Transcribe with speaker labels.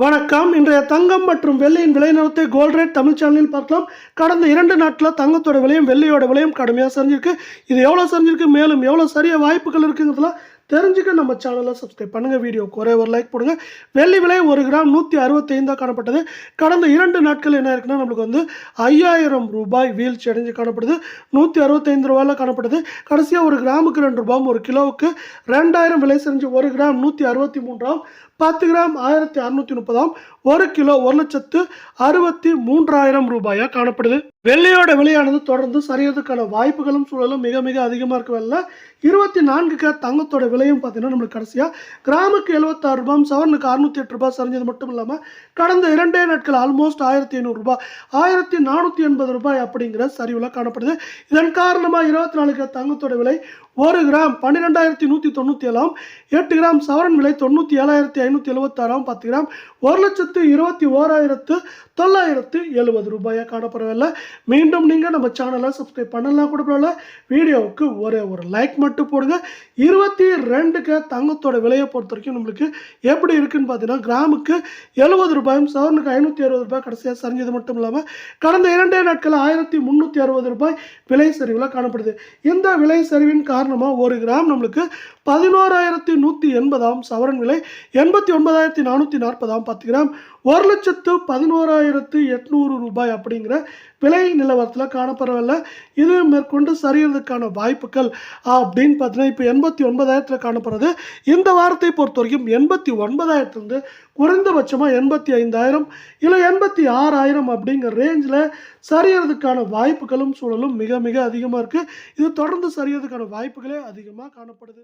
Speaker 1: வணக்கம். இன்றைய தங்கம் மற்றும் வெள்ளியின் விலை நிறுவத்தை கோல்ட் ரேட் தமிழ் சேனலில் பார்க்கலாம். கடந்த இரண்டு நாட்டில் தங்கத்தோட விலையும் வெள்ளியோட விலையும் கடுமையாக சரிஞ்சிருக்கு. இது எவ்வளோ சரிஞ்சிருக்கு? மேலும் எவ்வளோ சரிய வாய்ப்புகள் இருக்குங்கிறதுலாம் தெரிஞ்சுக்க நம்ம சேனலை சப்ஸ்கிரைப் பண்ணுங்கள் வீடியோக்கு ஒரே ஒரு லைக் போடுங்க. வெள்ளி விலை ஒரு கிராம் நூற்றி அறுபத்தைந்தாக காணப்பட்டது. கடந்த இரண்டு நாட்கள் என்ன இருக்குன்னா நம்மளுக்கு வந்து ஐயாயிரம் ரூபாய் வீழ்ச்சி அடைஞ்சு காணப்படுது. நூற்றி அறுபத்தைந்து ரூபாயில் காணப்படுது. கடைசியாக ஒரு கிராமுக்கு ரெண்டு ரூபாயும் ஒரு கிலோவுக்கு ரெண்டாயிரம் விலை செஞ்சு ஒரு கிராம் நூற்றி அறுபத்தி மூன்றாம் பத்து கிராம் ஆயிரத்தி அறுநூற்றி முப்பதாம் ஒரு கிலோ ஒரு லட்சத்து அறுபத்தி மூன்றாயிரம் ரூபாயாக காணப்படுது. வெள்ளையோட விலையானது தொடர்ந்து சரியதுக்கான வாய்ப்புகளும் சூழலும் மிக மிக அதிகமாக இருக்க வரல இருபத்தி நான்கு கே தங்கத்தோட விலையும் பார்த்தீங்கன்னா நம்மளுக்கு கடைசியாக கிராமுக்கு எழுபத்தாறு ரூபாய் சவரனுக்கு அறுநூத்தி எட்டு ரூபாய் சரிஞ்சது மட்டும் இல்லாமல் கடந்த இரண்டே நாட்கள் ஆல்மோஸ்ட் ஆயிரத்தி ஐநூறுரூபா ஆயிரத்தி நானூற்றி எண்பது ரூபாய் அப்படிங்கிற சரிவில் காணப்படுது. இதன் காரணமாக இருபத்தி நாலு கேட் தங்கத்தோட விலை ஒரு கிராம் பன்னிரெண்டாயிரத்தி நூற்றி தொண்ணூற்றி ஏழாம் எட்டு கிராம் சவரன் விலை தொண்ணூற்றி ஏழாயிரத்தி ஐநூற்றி எழுபத்தாறாம் பத்து கிராம் ஒரு லட்சத்து இருபத்தி ஓராயிரத்து தொள்ளாயிரத்து எழுபது ரூபாயாக காணப்படவில்லை. மீண்டும் நீங்கள் நம்ம சேனலை சப்ஸ்கிரைப் பண்ணலாம் கூட பரவாயில்ல. வீடியோவுக்கு ஒரே ஒரு லைக் மட்டும் போடுங்க. இருபத்தி ரெண்டுக்கு தங்கத்தோட விலையை பொறுத்த வரைக்கும் நம்மளுக்கு எப்படி இருக்குன்னு பார்த்தீங்கன்னா கிராமுக்கு எழுபது ரூபாயும் சவரனுக்கு ஐநூற்றி அறுபது ரூபாய் கடைசியாக சரிஞ்சது மட்டும் இல்லாமல் கடந்த இரண்டே நாட்களில் ஆயிரத்தி முந்நூற்றி அறுபது ரூபாய் விலை சரிவில் காணப்படுது. இந்த விலை சரிவின் காரணமாக ஒரு கிராம் நம்மளுக்கு பதினோராயிரத்தி நூற்றி எண்பதாம் சவரன் விலை எண்பத்தி ஒன்பதாயிரத்தி நானூற்றி நாற்பதாம் பத்து கிராம். ஒரு லட்சத்து பதினோராயிரத்து எட்நூறு ரூபாய் அப்படிங்கிற விலை நிலவரத்தில் காணப்படவில்லை. இது மேற்கொண்டு சரியறதுக்கான வாய்ப்புகள் அப்படின்னு பார்த்தீங்கன்னா இப்போ எண்பத்தி ஒன்பதாயிரத்தில் காணப்படுறது. இந்த வாரத்தை பொறுத்த வரைக்கும் எண்பத்தி ஒன்பதாயிரத்துலேருந்து குறைந்தபட்சமாக எண்பத்தி ஐந்தாயிரம் இல்லை எண்பத்தி ஆறாயிரம் அப்படிங்கிற ரேஞ்சில் சரியறதுக்கான வாய்ப்புகளும் சூழலும் மிக மிக அதிகமாக இருக்குது இது தொடர்ந்து சரியறதுக்கான வாய்ப்புகளே அதிகமாக காணப்படுது.